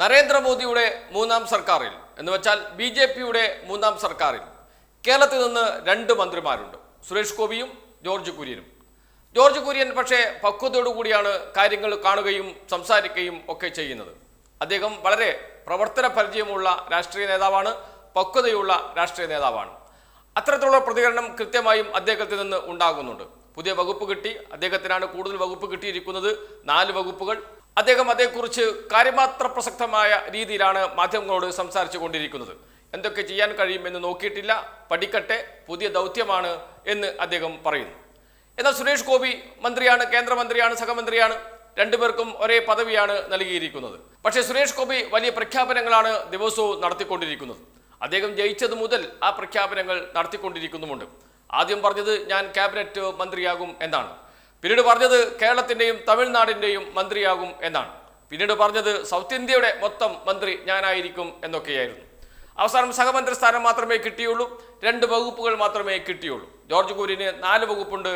നരേന്ദ്രമോദിയുടെ മൂന്നാം സർക്കാരിൽ എന്ന് വെച്ചാൽ ബി ജെ പിയുടെ മൂന്നാം സർക്കാരിൽ കേരളത്തിൽ നിന്ന് രണ്ട് മന്ത്രിമാരുണ്ട്. സുരേഷ് ഗോപിയും ജോർജ് കുര്യനും. ജോർജ് കുര്യൻ പക്ഷേ പക്വതയോടുകൂടിയാണ് കാര്യങ്ങൾ കാണുകയും സംസാരിക്കുകയും ഒക്കെ ചെയ്യുന്നത്. അദ്ദേഹം വളരെ പ്രവർത്തന പരിചയമുള്ള രാഷ്ട്രീയ നേതാവാണ് പക്വതയുള്ള രാഷ്ട്രീയ നേതാവാണ്. അത്തരത്തിലുള്ള പ്രതികരണം കൃത്യമായും അദ്ദേഹത്തിൽ നിന്ന് ഉണ്ടാകുന്നുണ്ട്. പുതിയ വകുപ്പ് കിട്ടി അദ്ദേഹത്തിനാണ് കൂടുതൽ വകുപ്പ് കിട്ടിയിരിക്കുന്നത്. നാല് വകുപ്പുകൾ അദ്ദേഹം അതേക്കുറിച്ച് കാര്യമാത്ര പ്രസക്തമായ രീതിയിലാണ് മാധ്യമങ്ങളോട് സംസാരിച്ചു കൊണ്ടിരിക്കുന്നത്. എന്തൊക്കെ ചെയ്യാൻ കഴിയും എന്ന് നോക്കിയിട്ടില്ല. പഠിക്കട്ടെ പുതിയ ദൗത്യമാണ് എന്ന് അദ്ദേഹം പറയുന്നു. എന്നാൽ സുരേഷ് ഗോപി മന്ത്രിയാണ് കേന്ദ്രമന്ത്രിയാണ് സഹമന്ത്രിയാണ്. രണ്ടുപേർക്കും ഒരേ പദവിയാണ് നൽകിയിരിക്കുന്നത്. പക്ഷേ സുരേഷ് ഗോപി വലിയ പ്രഖ്യാപനങ്ങളാണ് ദിവസവും നടത്തിക്കൊണ്ടിരിക്കുന്നത്. അദ്ദേഹം ജയിച്ചത് മുതൽ ആ പ്രഖ്യാപനങ്ങൾ നടത്തിക്കൊണ്ടിരിക്കുന്നുമുണ്ട്. ആദ്യം പറഞ്ഞത് ഞാൻ ക്യാബിനറ്റ് മന്ത്രിയാകും എന്നാണ്. പിന്നീട് പറഞ്ഞത് കേരളത്തിന്റെയും തമിഴ്നാടിന്റെയും മന്ത്രിയാകും എന്നാണ്. പിന്നീട് പറഞ്ഞത് സൗത്ത് ഇന്ത്യയുടെ മൊത്തം മന്ത്രി ഞാനായിരിക്കും എന്നൊക്കെയായിരുന്നു. അവസാനം സഹമന്ത്രി സ്ഥാനം മാത്രമേ കിട്ടിയുള്ളൂ രണ്ട് വകുപ്പുകൾ മാത്രമേ കിട്ടിയുള്ളൂ. ജോർജ് കുര്യന് നാല് വകുപ്പുണ്ട്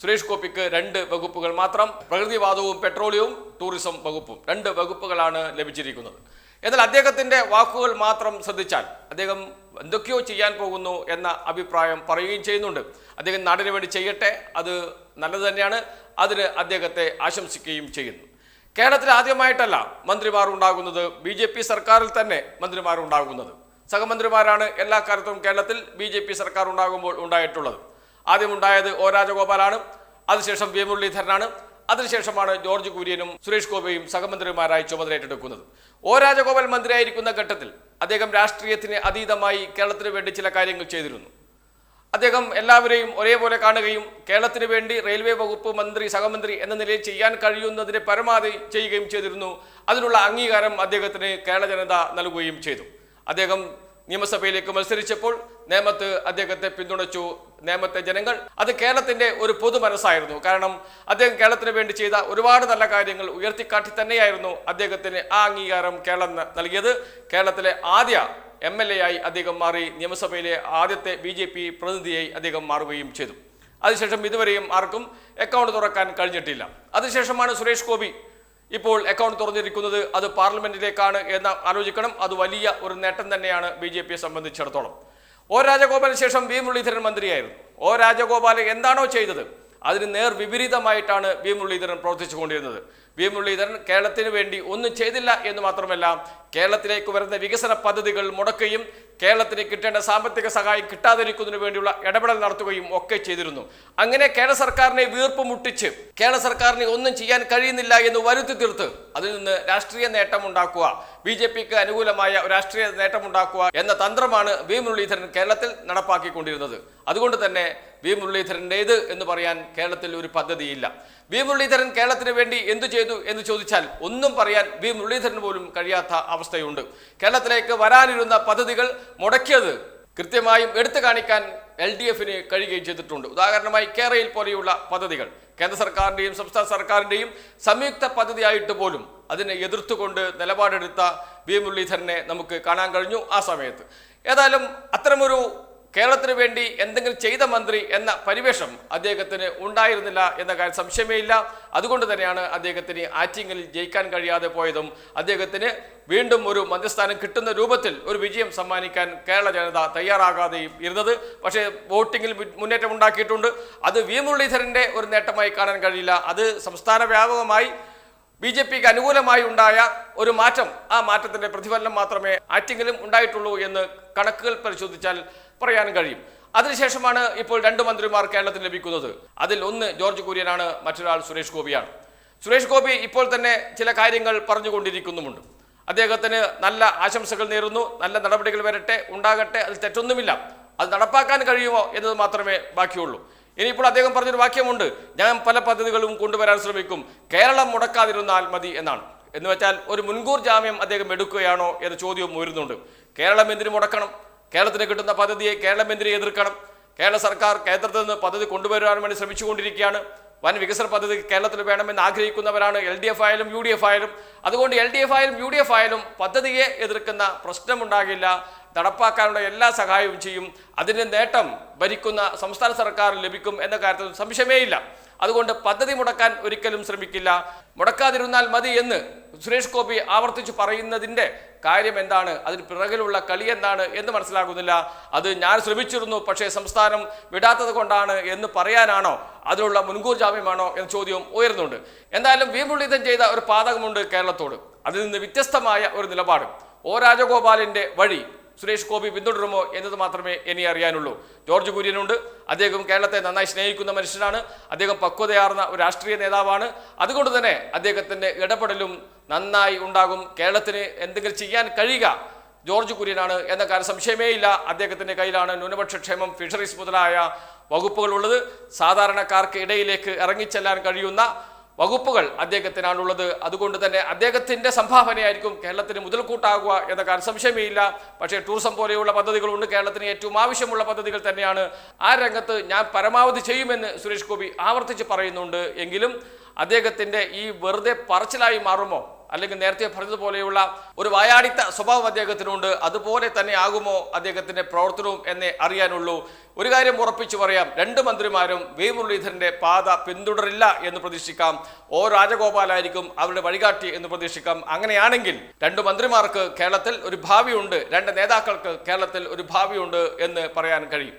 സുരേഷ് ഗോപിക്ക് രണ്ട് വകുപ്പുകൾ മാത്രം പ്രകൃതിവാദവും പെട്രോളിയവും ടൂറിസം വകുപ്പും. രണ്ട് വകുപ്പുകളാണ് ലഭിച്ചിരിക്കുന്നത്. എന്നാൽ അദ്ദേഹത്തിന്റെ വാക്കുകൾ മാത്രം ശ്രദ്ധിച്ചാൽ അദ്ദേഹം എന്തൊക്കെയോ ചെയ്യാൻ പോകുന്നു എന്ന അഭിപ്രായം പറയുകയും ചെയ്യുന്നുണ്ട്. അദ്ദേഹം നാടിന് വേണ്ടി ചെയ്യട്ടെ അത് നല്ലത് തന്നെയാണ് അതിന് അദ്ദേഹത്തെ ആശംസിക്കുകയും ചെയ്യുന്നു. കേരളത്തിൽ ആദ്യമായിട്ടല്ല മന്ത്രിമാർ ഉണ്ടാകുന്നത് ബി ജെ പി സർക്കാരിൽ തന്നെ മന്ത്രിമാർ ഉണ്ടാകുന്നത്. സഹമന്ത്രിമാരാണ് എല്ലാ കാലത്തും കേരളത്തിൽ ബി ജെ പി സർക്കാർ ഉണ്ടാകുമ്പോൾ ഉണ്ടായിട്ടുള്ളത്. ആദ്യം ഉണ്ടായത് ഒ രാജഗോപാലാണ് അതിനുശേഷം വി മുരളീധരനാണ് അതിനുശേഷമാണ് ജോർജ് കുര്യനും സുരേഷ് ഗോപിയും സഹമന്ത്രിമാരായി ചുമതല ചുമതലയേറ്റെടുക്കുന്നത്. ഒ. രാജഗോപാൽ മന്ത്രിയായിരിക്കുന്ന ഘട്ടത്തിൽ അദ്ദേഹം രാഷ്ട്രീയത്തിന് അതീതമായി കേരളത്തിന് വേണ്ടി ചില കാര്യങ്ങൾ ചെയ്തിരുന്നു. അദ്ദേഹം എല്ലാവരെയും ഒരേപോലെ കാണുകയും കേരളത്തിന് വേണ്ടി റെയിൽവേ വകുപ്പ് മന്ത്രി സഹമന്ത്രി എന്ന നിലയിൽ ചെയ്യാൻ കഴിയുന്നതിന് പരമാവധി ചെയ്യുകയും ചെയ്തിരുന്നു. അതിനുള്ള അംഗീകാരം അദ്ദേഹത്തിന് കേരള ജനത നൽകുകയും ചെയ്തു. അദ്ദേഹം നിയമസഭയിലേക്ക് മത്സരിച്ചപ്പോൾ നേമത്ത് അദ്ദേഹത്തെ പിന്തുണച്ചു. നേമത്തെ ജനങ്ങൾ അത് കേരളത്തിന്റെ ഒരു പൊതു മനസ്സായിരുന്നു. കാരണം അദ്ദേഹം കേരളത്തിന് വേണ്ടി ചെയ്ത ഒരുപാട് നല്ല കാര്യങ്ങൾ ഉയർത്തിക്കാട്ടി തന്നെയായിരുന്നു അദ്ദേഹത്തിന് ആ അംഗീകാരം കേരളം നൽകിയത്. കേരളത്തിലെ ആദ്യ എം എൽ എ ആയി അദ്ദേഹം മാറി നിയമസഭയിലെ ആദ്യത്തെ ബി ജെ പി പ്രതിനിധിയായി അദ്ദേഹം മാറുകയും ചെയ്തു. അതിനുശേഷം ഇതുവരെയും ആർക്കും അക്കൗണ്ട് തുറക്കാൻ കഴിഞ്ഞിട്ടില്ല. അതിനുശേഷമാണ് സുരേഷ് ഗോപി ഇപ്പോൾ അക്കൗണ്ട് തുറന്നിരിക്കുന്നത്. അത് പാർലമെന്റിലേക്കാണ് എന്ന് ആലോചിക്കണം. അത് വലിയ ഒരു നേട്ടം തന്നെയാണ് ബി ജെ പിയെ സംബന്ധിച്ചിടത്തോളം. ഒ രാജഗോപാലിന് ശേഷം വി മുരളീധരൻ മന്ത്രിയായിരുന്നു. ഒ രാജഗോപാൽ എന്താണോ ചെയ്തത് അതിന് നേർ വിപരീതമായിട്ടാണ് വി മുരളീധരൻ പ്രവർത്തിച്ചുകൊണ്ടിരുന്നത് വി മുരളീധരൻ കേരളത്തിന് വേണ്ടി ഒന്നും ചെയ്തില്ല എന്ന് മാത്രമല്ല കേരളത്തിലേക്ക് വരുന്ന വികസന പദ്ധതികൾ മുടക്കുകയും കേരളത്തിന് കിട്ടേണ്ട സാമ്പത്തിക സഹായം കിട്ടാതിരിക്കുന്നതിന് വേണ്ടിയുള്ള ഇടപെടൽ നടത്തുകയും ഒക്കെ ചെയ്തിരുന്നു. അങ്ങനെ കേരള സർക്കാരിനെ വീർപ്പ് മുട്ടിച്ച് കേരള സർക്കാരിന് ഒന്നും ചെയ്യാൻ കഴിയുന്നില്ല എന്ന് വരുത്തി തീർത്ത് അതിൽ നിന്ന് രാഷ്ട്രീയ നേട്ടം ഉണ്ടാക്കുക ബി ജെ പിക്ക് അനുകൂലമായ രാഷ്ട്രീയ നേട്ടം ഉണ്ടാക്കുക എന്ന തന്ത്രമാണ് വി മുരളീധരൻ കേരളത്തിൽ നടപ്പാക്കിക്കൊണ്ടിരുന്നത്. അതുകൊണ്ട് തന്നെ വി മുരളീധരന്റേത് എന്ന് പറയാൻ കേരളത്തിൽ ഒരു പദ്ധതിയില്ല. വി മുരളീധരൻ കേരളത്തിന് വേണ്ടി എന്തു ചെയ്തു എന്ന് ചോദിച്ചാൽ ഒന്നും പറയാൻ വി മുരളീധരൻ പോലും കഴിയാത്ത അവസ്ഥയുണ്ട്. കേരളത്തിലേക്ക് വരാനിരുന്ന പദ്ധതികൾ മുടക്കിയത് കൃത്യമായും എടുത്തു കാണിക്കാൻ എൽ ഡി എഫിന് കഴിയുകയും ചെയ്തിട്ടുണ്ട്. ഉദാഹരണമായി കേരളയിൽ പോലെയുള്ള പദ്ധതികൾ. കേന്ദ്ര സർക്കാരിന്റെയും സംസ്ഥാന സർക്കാരിന്റെയും സംയുക്ത പദ്ധതിയായിട്ട് പോലും അതിനെ എതിർത്തുകൊണ്ട് നിലപാടെടുത്ത വി മുരളീധരനെ നമുക്ക് കാണാൻ കഴിഞ്ഞു ആ സമയത്ത്. ഏതായാലും അത്തരമൊരു കേരളത്തിന് വേണ്ടി എന്തെങ്കിലും ചെയ്ത മന്ത്രി എന്ന പരിവേഷം അദ്ദേഹത്തിന് ഉണ്ടായിരുന്നില്ല എന്ന കാര്യം സംശയമേ ഇല്ല അതുകൊണ്ട് തന്നെയാണ് അദ്ദേഹത്തിന് ആറ്റിങ്ങലിൽ ജയിക്കാൻ കഴിയാതെ പോയതും അദ്ദേഹത്തിന് വീണ്ടും ഒരു മന്ത്രിസ്ഥാനം കിട്ടുന്ന രൂപത്തിൽ ഒരു വിജയം സമ്മാനിക്കാൻ കേരള ജനത തയ്യാറാകാതെയും ഇരുന്നത്. പക്ഷേ വോട്ടിങ്ങിൽ മുന്നേറ്റം ഉണ്ടാക്കിയിട്ടുണ്ട്. അത് വി മുരളീധരന്റെ ഒരു നേട്ടമായി കാണാൻ കഴിയില്ല. അത് സംസ്ഥാന വ്യാപകമായി ബി ജെ പിക്ക് അനുകൂലമായി ഉണ്ടായ ഒരു മാറ്റം ആ മാറ്റത്തിന്റെ പ്രതിഫലനം മാത്രമേ ആറ്റിങ്ങിലും ഉണ്ടായിട്ടുള്ളൂ എന്ന് കണക്കുകൾ പരിശോധിച്ചാൽ പറയാൻ കഴിയും. അതിനുശേഷമാണ് ഇപ്പോൾ രണ്ട് മന്ത്രിമാർ കേരളത്തിൽ ലഭിക്കുന്നത്. അതിൽ ഒന്ന് ജോർജ് കുര്യനാണ് മറ്റൊരാൾ സുരേഷ് ഗോപിയാണ്. സുരേഷ് ഗോപി ഇപ്പോൾ തന്നെ ചില കാര്യങ്ങൾ പറഞ്ഞുകൊണ്ടിരിക്കുന്നുമുണ്ട്. അദ്ദേഹത്തിന് നല്ല ആശംസകൾ നേരുന്നു നല്ല നടപടികൾ വരട്ടെ ഉണ്ടാകട്ടെ അതിൽ തെറ്റൊന്നുമില്ല. അത് നടപ്പാക്കാൻ കഴിയുമോ എന്നത് മാത്രമേ ബാക്കിയുള്ളൂ. ഇനിയിപ്പോൾ അദ്ദേഹം പറഞ്ഞൊരു വാക്യമുണ്ട് ഞാൻ പല പദ്ധതികളും കൊണ്ടുവരാൻ ശ്രമിക്കും കേരളം മുടക്കാതിരുന്നാൽ മതി എന്നാണ്. എന്ന് വെച്ചാൽ ഒരു മുൻകൂർ ജാമ്യം അദ്ദേഹം എടുക്കുകയാണോ എന്ന ചോദ്യവും ഉയരുന്നുണ്ട്. കേരളം എന്തിനു മുടക്കണം? കേരളത്തിന് കിട്ടുന്ന പദ്ധതിയെ കേരളം എന്തിനെ എതിർക്കണം? കേരള സർക്കാർ കേന്ദ്രത്തിൽ നിന്ന് പദ്ധതി കൊണ്ടുവരാൻ വേണ്ടി ശ്രമിച്ചുകൊണ്ടിരിക്കുകയാണ്. വൻ വികസന പദ്ധതി കേരളത്തിൽ വേണമെന്ന് ആഗ്രഹിക്കുന്നവരാണ് എൽ ഡി എഫ് ആയാലും യു ഡി എഫ് ആയാലും. അതുകൊണ്ട് എൽ ഡി എഫ് ആയാലും യു ഡി എഫ് ആയാലും പദ്ധതിയെ എതിർക്കുന്ന പ്രശ്നമുണ്ടാകില്ല. നടപ്പാക്കാനുള്ള എല്ലാ സഹായവും ചെയ്യും. അതിന്റെ നേട്ടം ഭരിക്കുന്ന സംസ്ഥാന സർക്കാർ ലഭിക്കും എന്ന കാര്യത്തിൽ സംശയമേ ഇല്ല. അതുകൊണ്ട് പദ്ധതി മുടക്കാൻ ഒരിക്കലും ശ്രമിക്കില്ല. മുടക്കാതിരുന്നാൽ മതി എന്ന് സുരേഷ് ഗോപി ആവർത്തിച്ചു പറയുന്നതിന്റെ കാര്യം എന്താണ്? അതിന് പിറകിലുള്ള കളി എന്താണ് എന്ന് മനസ്സിലാകുന്നില്ല. അത് ഞാൻ ശ്രമിച്ചിരുന്നു പക്ഷേ സംസ്ഥാനം വിടാത്തത് കൊണ്ടാണ് എന്ന് പറയാനാണോ? അതിനുള്ള മുൻകൂർ ജാമ്യമാണോ എന്ന ചോദ്യവും ഉയരുന്നുണ്ട്. എന്തായാലും വി ചെയ്ത ഒരു പാതകമുണ്ട് കേരളത്തോട്. അതിൽ നിന്ന് വ്യത്യസ്തമായ ഒരു നിലപാട്. ഒ രാജഗോപാലിന്റെ വഴി സുരേഷ് ഗോപി പിന്തുടരുമോ എന്നത് മാത്രമേ ഇനി അറിയാനുള്ളൂ. ജോർജ് കുര്യനുണ്ട്. അദ്ദേഹം കേരളത്തെ നന്നായി സ്നേഹിക്കുന്ന മനുഷ്യനാണ്. അദ്ദേഹം പക്വതയാർന്ന ഒരു രാഷ്ട്രീയ നേതാവാണ്. അതുകൊണ്ട് തന്നെ അദ്ദേഹത്തിന്റെ ഇടപെടലും നന്നായി ഉണ്ടാകും. കേരളത്തിന് എന്തെങ്കിലും ചെയ്യാൻ കഴിയുക ജോർജ് കുര്യനാണ് എന്ന കാര്യം സംശയമേ ഇല്ല അദ്ദേഹത്തിന്റെ കയ്യിലാണ് ന്യൂനപക്ഷ ക്ഷേമം ഫിഷറീസ് മുതലായ വകുപ്പുകളുള്ളത്. സാധാരണക്കാർക്ക് ഇടയിലേക്ക് ഇറങ്ങിച്ചെല്ലാൻ കഴിയുന്ന വകുപ്പുകൾ അദ്ദേഹത്തിനാണുള്ളത്. അതുകൊണ്ട് തന്നെ അദ്ദേഹത്തിന്റെ സംഭാവനയായിരിക്കും കേരളത്തിന് മുതൽക്കൂട്ടാകുക എന്ന കാര്യം സംശയമേയില്ല പക്ഷേ ടൂറിസം പോലെയുള്ള പദ്ധതികളുണ്ട്. കേരളത്തിന് ഏറ്റവും ആവശ്യമുള്ള പദ്ധതികൾ തന്നെയാണ്. ആ രംഗത്ത് ഞാൻ പരമാവധി ചെയ്യുമെന്ന് സുരേഷ് ഗോപി ആവർത്തിച്ച് പറയുന്നുണ്ട്. എങ്കിലും അദ്ദേഹത്തിന്റെ ഈ വെറുതെ പറച്ചിലായി മാറുമോ? അല്ലെങ്കിൽ നേരത്തെ പറഞ്ഞതുപോലെയുള്ള ഒരു വായാടിത്ത സ്വഭാവം അദ്ദേഹത്തിനുണ്ട്. അതുപോലെ തന്നെ ആകുമോ അദ്ദേഹത്തിന്റെ പ്രവർത്തനവും എന്നേ അറിയാനുള്ളൂ. ഒരു കാര്യം ഉറപ്പിച്ചു പറയാം. രണ്ട് മന്ത്രിമാരും വി മുരളീധരന്റെ പാത പിന്തുടരില്ല എന്ന് പ്രതീക്ഷിക്കാം. ഓ രാജഗോപാലായിരിക്കും അവരുടെ വഴികാട്ടി എന്ന് പ്രതീക്ഷിക്കാം. അങ്ങനെയാണെങ്കിൽ രണ്ട് മന്ത്രിമാർക്ക് കേരളത്തിൽ ഒരു ഭാവിയുണ്ട്. രണ്ട് നേതാക്കൾക്ക് കേരളത്തിൽ ഒരു ഭാവിയുണ്ട് എന്ന് പറയാൻ കഴിയും.